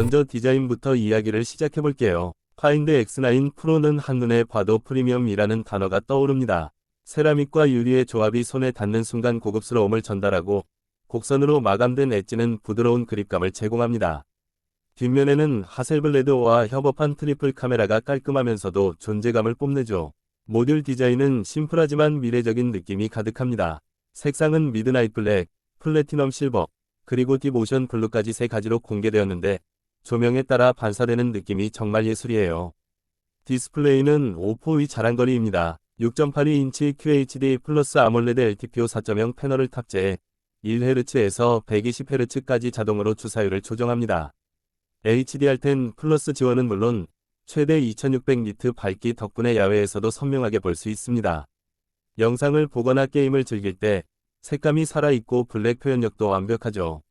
먼저 디자인부터 이야기를 시작해볼게요. 파인드 X9 프로는 한눈에 봐도 프리미엄이라는 단어가 떠오릅니다. 세라믹과 유리의 조합이 손에 닿는 순간 고급스러움을 전달하고 곡선으로 마감된 엣지는 부드러운 그립감을 제공합니다. 뒷면에는 하셀블레드와 협업한 트리플 카메라가 깔끔하면서도 존재감을 뽐내죠. 모듈 디자인은 심플하지만 미래적인 느낌이 가득합니다. 색상은 미드나잇 블랙, 플래티넘 실버, 그리고 딥오션 블루까지 세 가지로 공개되었는데 조명에 따라 반사되는 느낌이 정말 예술이에요. 디스플레이는 오포의 자랑거리입니다. 6.82인치 QHD 플러스 아몰레드 LTPO 4.0 패널을 탑재해 1Hz에서 120Hz까지 자동으로 주사율을 조정합니다. HDR10 플러스 지원은 물론 최대 2600니트 밝기 덕분에 야외에서도 선명하게 볼 수 있습니다. 영상을 보거나 게임을 즐길 때 색감이 살아있고 블랙 표현력도 완벽하죠.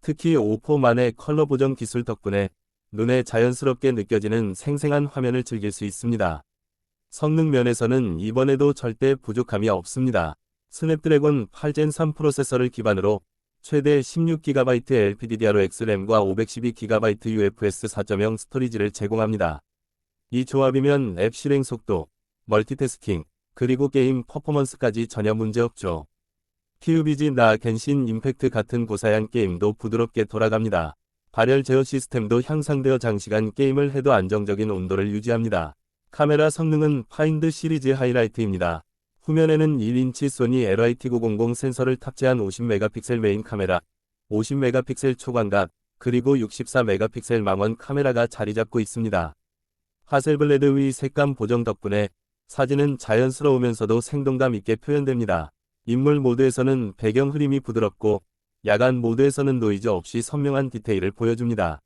특히 오포만의 컬러 보정 기술 덕분에 눈에 자연스럽게 느껴지는 생생한 화면을 즐길 수 있습니다. 성능 면에서는 이번에도 절대 부족함이 없습니다. 스냅드래곤 8젠 3 프로세서를 기반으로 최대 16GB LPDDR5X 램과 512GB UFS 4.0 스토리지를 제공합니다. 이 조합이면 앱 실행 속도, 멀티태스킹, 그리고 게임 퍼포먼스까지 전혀 문제없죠. PUBG 나 겐신 임팩트 같은 고사양 게임도 부드럽게 돌아갑니다. 발열 제어 시스템도 향상되어 장시간 게임을 해도 안정적인 온도를 유지합니다. 카메라 성능은 파인드 시리즈 하이라이트입니다. 후면에는 1인치 소니 LIT900 센서를 탑재한 50메가픽셀 메인 카메라, 50메가픽셀 초광각, 그리고 64메가픽셀 망원 카메라가 자리 잡고 있습니다. 하셀블레드 위 색감 보정 덕분에 사진은 자연스러우면서도 생동감 있게 표현됩니다. 인물 모드에서는 배경 흐림이 부드럽고 야간 모드에서는 노이즈 없이 선명한 디테일을 보여줍니다.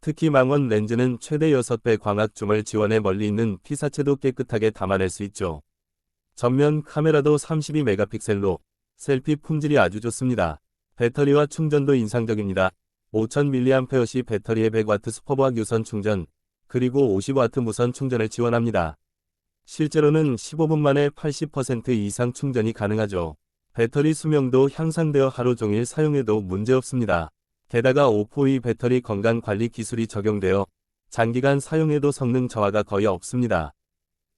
특히 망원 렌즈는 최대 6배 광학 줌을 지원해 멀리 있는 피사체도 깨끗하게 담아낼 수 있죠. 전면 카메라도 32메가픽셀로 셀피 품질이 아주 좋습니다. 배터리와 충전도 인상적입니다. 5000mAh 배터리에 100W 슈퍼부학 유선 충전, 그리고 50W 무선 충전을 지원합니다. 실제로는 15분 만에 80% 이상 충전이 가능하죠. 배터리 수명도 향상되어 하루 종일 사용해도 문제없습니다. 게다가 오포의 배터리 건강 관리 기술이 적용되어 장기간 사용해도 성능 저하가 거의 없습니다.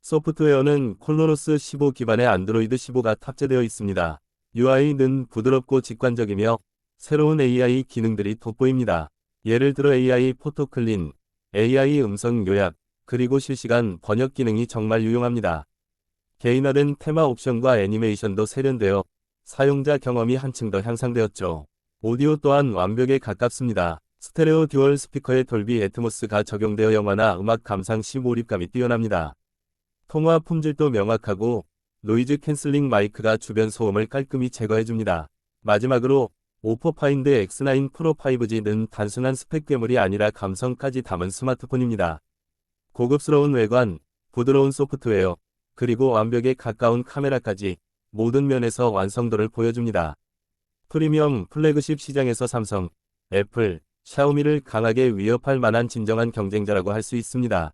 소프트웨어는 콜로로스 15 기반의 안드로이드 15가 탑재되어 있습니다. UI는 부드럽고 직관적이며 새로운 AI 기능들이 돋보입니다. 예를 들어 AI 포토클린, AI 음성 요약, 그리고 실시간 번역 기능이 정말 유용합니다. 개인화된 테마 옵션과 애니메이션도 세련되어 사용자 경험이 한층 더 향상되었죠. 오디오 또한 완벽에 가깝습니다. 스테레오 듀얼 스피커에 돌비 애트모스가 적용되어 영화나 음악 감상 시 몰입감이 뛰어납니다. 통화 품질도 명확하고 노이즈 캔슬링 마이크가 주변 소음을 깔끔히 제거해줍니다. 마지막으로 오포 파인드 X9 프로 5G는 단순한 스펙 괴물이 아니라 감성까지 담은 스마트폰입니다. 고급스러운 외관, 부드러운 소프트웨어, 그리고 완벽에 가까운 카메라까지 모든 면에서 완성도를 보여줍니다. 프리미엄 플래그십 시장에서 삼성, 애플, 샤오미를 강하게 위협할 만한 진정한 경쟁자라고 할 수 있습니다.